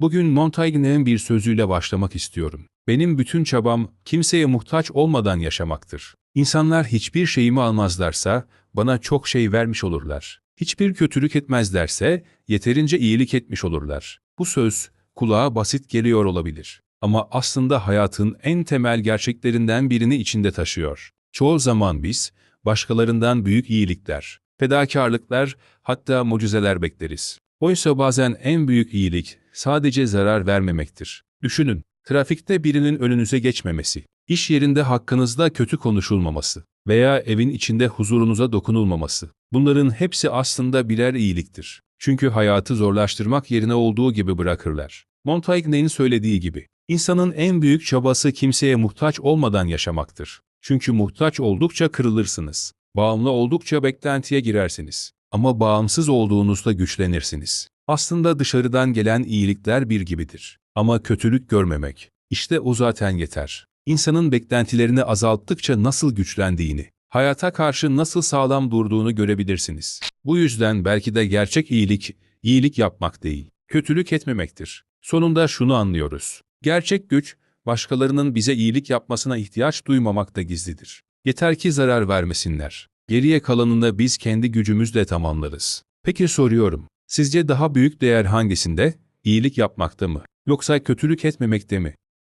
Bugün Montaigne'in bir sözüyle başlamak istiyorum. Benim bütün çabam kimseye muhtaç olmadan yaşamaktır. İnsanlar hiçbir şeyimi almazlarsa bana çok şey vermiş olurlar. Hiçbir kötülük etmezlerse yeterince iyilik etmiş olurlar. Bu söz kulağa basit geliyor olabilir. Ama aslında hayatın en temel gerçeklerinden birini içinde taşıyor. Çoğu zaman biz başkalarından büyük iyilikler, fedakarlıklar, hatta mucizeler bekleriz. Oysa bazen en büyük iyilik sadece zarar vermemektir. Düşünün, trafikte birinin önünüze geçmemesi, iş yerinde hakkınızda kötü konuşulmaması veya evin içinde huzurunuza dokunulmaması. Bunların hepsi aslında birer iyiliktir. Çünkü hayatı zorlaştırmak yerine olduğu gibi bırakırlar. Montaigne'in söylediği gibi, insanın en büyük çabası kimseye muhtaç olmadan yaşamaktır. Çünkü muhtaç oldukça kırılırsınız. Bağımlı oldukça beklentiye girersiniz. Ama bağımsız olduğunuzda güçlenirsiniz. Aslında dışarıdan gelen iyilikler bir gibidir. Ama kötülük görmemek, işte o zaten yeter. İnsanın beklentilerini azalttıkça nasıl güçlendiğini, hayata karşı nasıl sağlam durduğunu görebilirsiniz. Bu yüzden belki de gerçek iyilik, iyilik yapmak değil, kötülük etmemektir. Sonunda şunu anlıyoruz. Gerçek güç, başkalarının bize iyilik yapmasına ihtiyaç duymamakta gizlidir. Yeter ki zarar vermesinler. Geriye kalanını biz kendi gücümüzle tamamlarız. Peki soruyorum, sizce daha büyük değer hangisinde? İyilik yapmakta mı? Yoksa kötülük etmemekte mi?